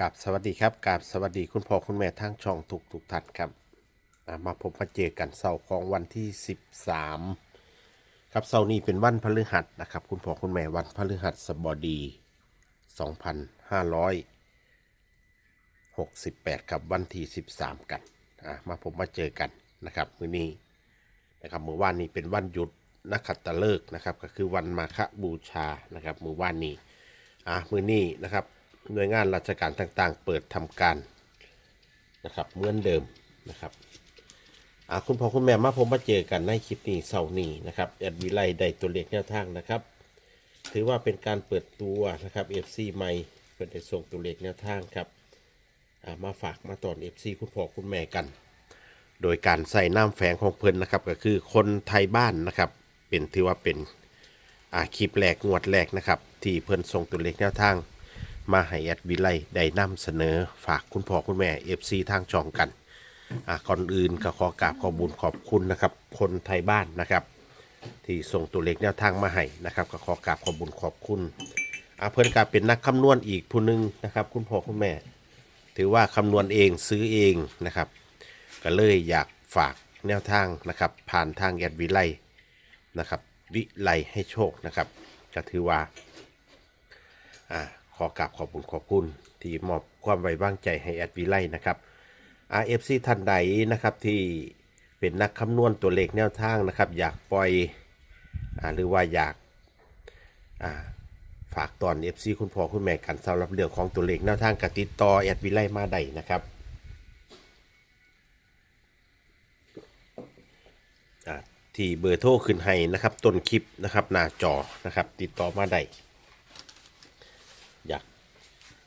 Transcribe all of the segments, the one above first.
กับสวัสดีครับกับสวัสดีคุณพ่อคุณแม่ทั้งช่องทุกทุกท่านครับมาพบมาเจอกันเสาร์ของวันที่ 13 ครับเสาร์นี้เป็นวันพฤหัสนะครับ คุณพ่อคุณแม่วันพฤหัสบดี 2568ครับวันที่ 13 กันมาพบมาเจอกันนะครับมื้อนี้นะครับเมื่อวานนี้เป็นวันหยุดนักขัตฤกษ์นะครับ ก็คือวันมาฆบูชานะครับมื้อวานนี้อะมื้อนี้นะครับ หน่วยงานราชการต่างๆ เปิดทำการนะครับเหมือนเดิมนะครับอะคุณพ่อคุณแม่มาผมมาเจอกันในคลิปนี้เสาร์นี้นะครับแอดวิไลได้ตัวเลขแนวทางนะครับ ถือว่าเป็นการเปิดตัวนะครับ FC ใหม่เปิดได้ส่งตัวเลขแนวทางครับมาฝากมาตอน FC คุณพ่อคุณแม่กัน โดยการใส่น้ำแฝงของเพิ่นนะครับก็คือคนไทยบ้านนะครับ เป็นถือว่าเป็นคลิปแรกงวดแรกนะครับ ที่เพิ่นส่งตัวเลขแนวทาง มาให้แอดวิไลได้นำเสนอฝากคุณพ่อคุณแม่ FC ทางช่องกันอ่าก่อนอื่นก็ขอกราบขอบุญขอบคุณนะครับ คนไทยบ้านนะครับ ที่ส่งตัวเลขแนวทางมาให้นะครับก็ขอกราบขอบุญขอบคุณอ่าเพิ่นก็เป็นนักคำนวณอีกผู้หนึงนะครับ คุณพ่อคุณแม่ ถือว่าคำนวณเองซื้อเองนะครับ ก็เลยอยากฝากแนวทางนะครับ ผ่านทางแอดวิไลนะครับ วิไลให้โชคนะครับก็ถือว่าอ่า ขอกราบขอบคุณขอบคุณที่มอบความไว้วางใจให้แอดวิไลนะครับอาเอฟซีท่านใดนะครับที่เป็นนักคำนวณตัวเลขแนวทางนะครับ อยากปล่อยอหรือว่าอยากาฝากตอน FC คุณพ่อคุณแม่กันสำหรับเรื่องของตัวเลขแนวทางกติดต่อแอดวิไลมาได้นะครับที่เบอร์โทรขึ้นให้นะครับต้นคลิปนะครับหน้าจอนะครับติดต่อมาได้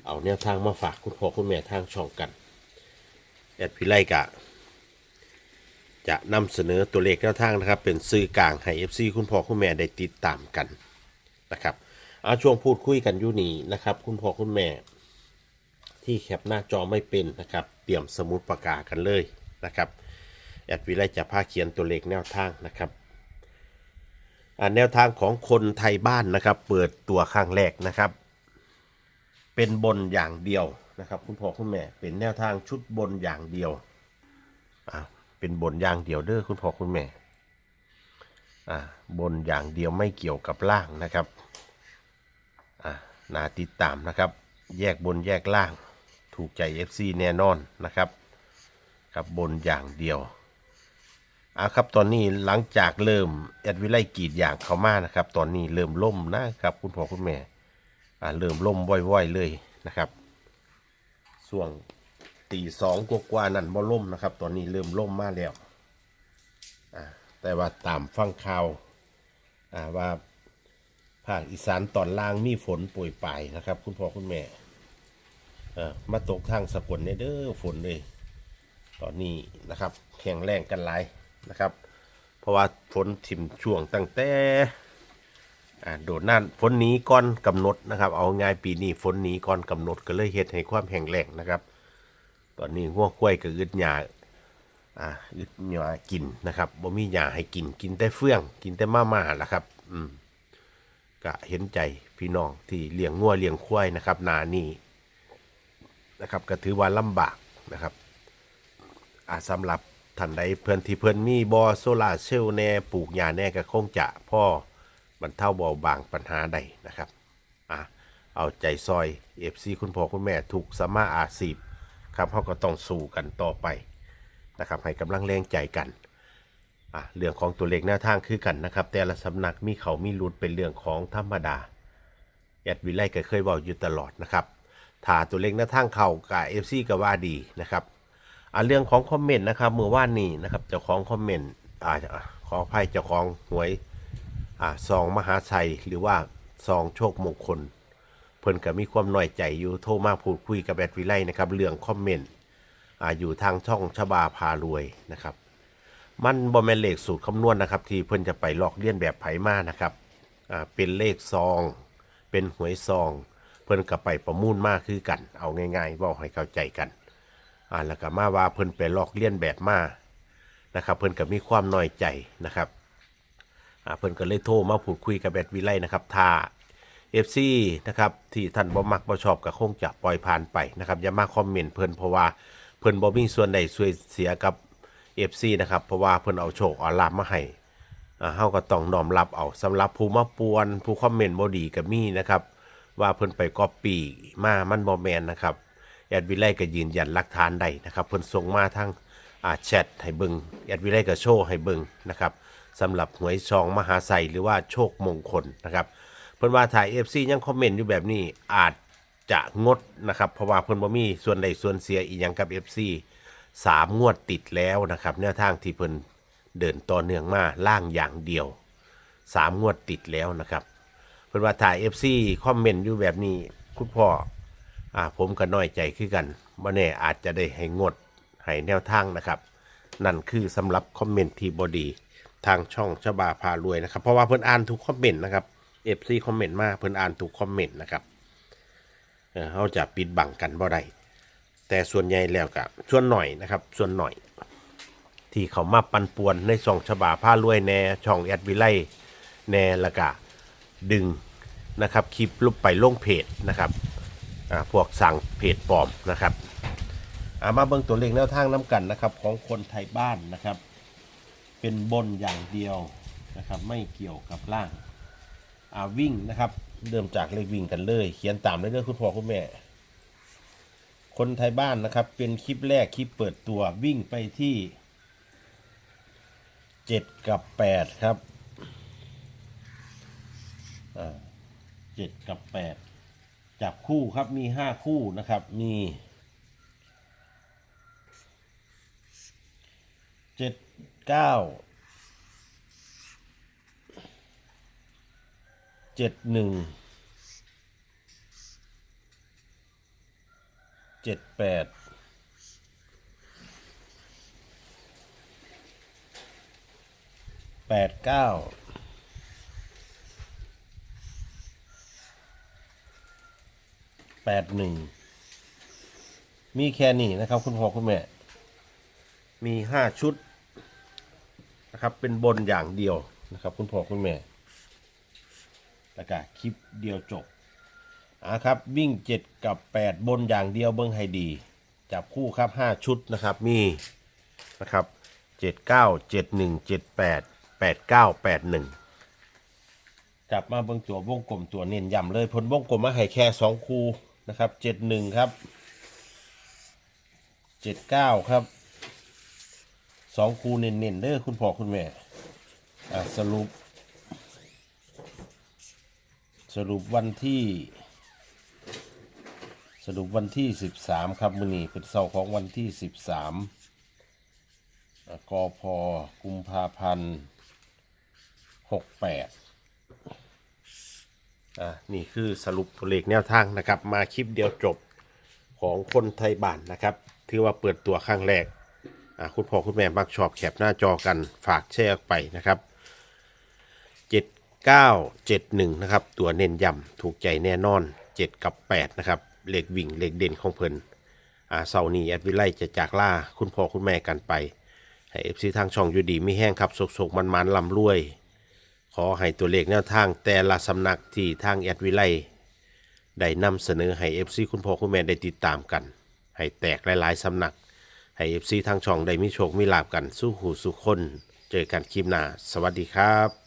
เอาแนวทางมาฝากคุณพ่อคุณแม่ทางช่องกันแอดพิไลกะ จะนำเสนอตัวเลขแนวทางนะครับ เป็นสื่อกลางให้ FC คุณพ่อคุณแม่ได้ติดตามกันนะครับเอาช่วงพูดคุยกันอยู่นี่นะครับ คุณพ่อคุณแม่ ที่แคปหน้าจอไม่เป็นนะครับ เตรียมสมุดปากกากันเลยนะครับแอดวิไลจะพาเขียนตัวเลขแนวทางนะครับอ่าแนวทางของคนไทยบ้านนะครับ เปิดตัวครั้งแรกนะครับ เป็นบนอย่างเดียวนะครับคุณพ่อคุณแม่เป็นแนวทางชุดบนอย่างเดียวอ่าเป็นบนอย่างเดียวเด้อคุณพ่อคุณแม่อ่าบนอย่างเดียวไม่เกี่ยวกับล่างนะครับอ่านาติดตามนะครับ แยกบนแยกล่าง ถูกใจ FC แน่นอนนะครับครับบนอย่างเดียวอะครับตอนนี้หลังจากเริ่มแอดวิไลกีดอย่างเขามานะครับ ตอนนี้เริ่มล่มนะครับคุณพ่อคุณแม่ เริ่มล่มว่อยๆเลยนะครับช่วงตีสองกว่าๆนั่นบ่ล่มนะครับ ตอนนี้เริ่มล่มมาแล้วแต่ว่าตามฟังข่าวว่าภาคอีสานตอนล่างมีฝนป่วยปลายนะครับ คุณพ่อคุณแม่มาตกทางสกลเนี่ยเด้อฝนเลย ตอนนี้นะครับแข็งแรงกันหลายนะครับ เพราะว่าฝนถิ่มช่วงตั้งแต่ อ่าโดดนั่นฝนหนี้ก่อนกำหนดนะครับ เอาง่ายปีนี้ฝนหนี้ก่อนกำหนดก็เลยเฮ็ดให้ความแข็งแรงนะครับ ตอนนี้หัวกล้วยกับอึดหญ้าอ่าอึดหญ้ากินนะครับบ่มีหญ้าให้กินกินแต่เฟื่อง กินแต่มาม่าละครับ อืมก็เห็นใจพี่น้องที่เลี้ยงงัวเลี้ยงควายนะครับ นานี้นะครับก็ถือว่าลำบากนะครับอาสำหรับท่านใดเพื่อนที่เพื่อนมีบอโซลาเซลล์แน่ปลูกหญ้าแน่ก็คงจะพ่อ บรรเทาเบาบางปัญหาใดนะครับอ่าเอาใจซอยเอฟซีคุณพ่อคุณแม่ถูกสมมาอาชีพครับเขาก็ต้องสู้กันต่อไปนะครับให้กำลังแรงใจกันอะเรื่องของตัวเลขแนวทางคือกันนะครับ แต่ละสำนักมีเขามีรุดเป็นเรื่องของธรรมดาแอดวิไลก็เคยบอกอยู่ตลอดนะครับถ้าตัวเลขแนวทางเขากับเอฟซีก็ว่าดีนะครับอ่าเรื่องของคอมเมนต์นะครับเมื่อวานนี้นะครับเจ้าของคอมเมนต์อ่าขออภัยเจ้าของหวย อ่าซองมหาชัยหรือว่าซองโชคมงคล เพิ่นก็มีความน้อยใจอยู่โทรมาพูดคุยกับแอดวิไลนะครับเรื่องคอมเมนต์อ่าอยู่ทางช่องชบาพารวยนะครับ มันบ่แม่นเลขสูตรคำนวณนะครับ ที่เพิ่นจะไปลอกเลียนแบบไผมานะครับอ่าเป็นเลขซอง เป็นหวยซอง เพิ่นก็ไปประมูลมากคือกัน เอาง่ายๆเว่าให้เข้าใจกันอ่าแล้วก็มาว่าเพิ่นไปลอกเลียนแบบมานะครับ เพิ่นก็มีความน้อยใจนะครับ อ่าเพิ่นก็เลยโทรมาพูดคุยกับแบดวิไลนะครับถ้า FC นะครับที่ท่านบ่มักบ่ชอบก็คงจะปล่อยผ่านไปนะครับอย่ามาคอมเมนต์เพิ่นเพราะว่าเพิ่นบ่มีส่วนใดช่วยเสียกับ FC นะครับเพราะว่าเพิ่นเอาโชคเอาลาบมาให้อ่าเฮาก็ต้องน้อมรับเอาสำหรับผู้มาปวนผู้คอมเมนต์บ่ดีก็มีนะครับว่าเพิ่นไปก๊อปปี้มามันบ่แม่นนะครับแอดวิไลก็ยืนยันหลักฐานได้นะครับเพิ่นส่งมาทางอ่าแชทให้เบิงแอดวิไลก็โชว์ให้เบิงนะครับ สำหรับหวยซองมหาไสหรือว่าโชคมงคลนะครับเพิ่อนว่าถ่าย FC ยังคอมเมนต์อยู่แบบนี้อาจจะงดนะครับเพราะว่าเพิ่อนบ่มีส่วนใดส่วนเสียอีหยังกับ FC สามงวดติดแล้วนะครับแนวทางที่เพิ่อนเดินต่อเนื่องมาล่างอย่างเดียวสามงวดติดแล้วนะครับเพิ่อนว่าถ่าย FC คอมเมนต์อยู่แบบนี้คุณพ่ออ่าผมก็น้อยใจคือกันบ่าแน่อาจจะได้ให้งดให้แนวทางนะครับ นั่นคือสำหรับคอมเมนต์ที่บดี ทางช่องชบาพารวยนะครับ เพราะว่าเพิ่นอ่านทุกคอมเมนต์นะครับ FC คอมเมนต์มากเพิ่นอ่านทุกคอมเมนต์นะครับเออเขาจะปิดบังกันบ่ได้แต่ส่วนใหญ่แล้วกับส่วนหน่อยนะครับ ส่วนหน่อย ที่เขามาปันป่วนในช่องชบาพารวยแน่ช่องแอดวิไลแน่ละกะดึงนะครับคลิปลุกไปลงเพจนะครับอ่าพวกสั่งเพจปลอมนะครับอามาเบิ่งตัวเลขแนวทางน้ำกันนะครับ ของคนไทยบ้านนะครับ เป็นบนอย่างเดียวนะครับไม่เกี่ยวกับล่างอ่าวิ่งนะครับเริ่มจากเลขวิ่งกันเลย เขียนตามได้เลยคุณพ่อคุณแม่ คนไทยบ้านนะครับ เป็นคลิปแรกคลิปเปิดตัววิ่งไปที่เจ็ดกับแปดครับเจ็ดกับแปดจับคู่ครับมีห้าคู่นะครับมีเจ็ด เก้าเจ็ดหนึ่งเจ็ดแปดแปดเก้าแปดหนึ่งมีแค่นี้นะครับ คุณพ่อคุณแม่ มีห้าชุด นะครับ เป็นบนอย่างเดียวนะครับ คุณพ่อคุณแม่แล้วก็คลิปเดียวจบอะครับ วิ่งเจ็ดกับแปดบนอย่างเดียวเบิ้งให้ดี จับคู่ครับห้าชุดนะครับ มีนะครับเจ็ดเก้าเจ็ดหนึ่งเจ็ดแปดแปดเก้าแปดหนึ่งกลับมาเบิ้งตัววงกลมตัวเน้นย้ำเลยผลวงกลมมาให้แค่สองคู่นะครับเจ็ดหนึ่งครับเจ็ดเก้าครับ สองคูเน้นๆเด้อคุณพ่อคุณแม่อะสรุป สรุปวันที่ สรุปวันที่สิบสามครับมือนี้เป็นเสาร์ของวันที่สิบสามกพกุมภาพันธ์หกแปดอะนี่คือสรุปตัวเลขแนวทางนะครับ มาคลิปเดียวจบของคนไทยบ้านนะครับ ถือว่าเปิดตัวครั้งแรก อ่าคุณพ่อคุณแม่มักชอบแคปหน้าจอกันฝากแชร์ออกไปนะครับ 7971 นะครับ ตัวเน้นย้ำถูกใจแน่นอน 7 กับ 8 นะครับเลขวิ่งเลขเด่นของเพิ่นอ่าเสาร์นี้แอดวิไลจะจากล่าคุณพ่อคุณแม่กันไปให้เอฟซีทางช่องอยู่ดีไม่แห้งครับสกๆมันๆลำรวย ขอให้ตัวเลขแนวทางแต่ละสำนักที่ทางแอดวิไลได้นำเสนอให้เอฟซีคุณพ่อคุณแม่ได้ติดตามกัน ให้แตกหลายๆสำนัก ให้เอฟซีทางช่องได้มีโชคมีลาบกันสู้หูสู้คน เจอกันคลิปหน้า สวัสดีครับ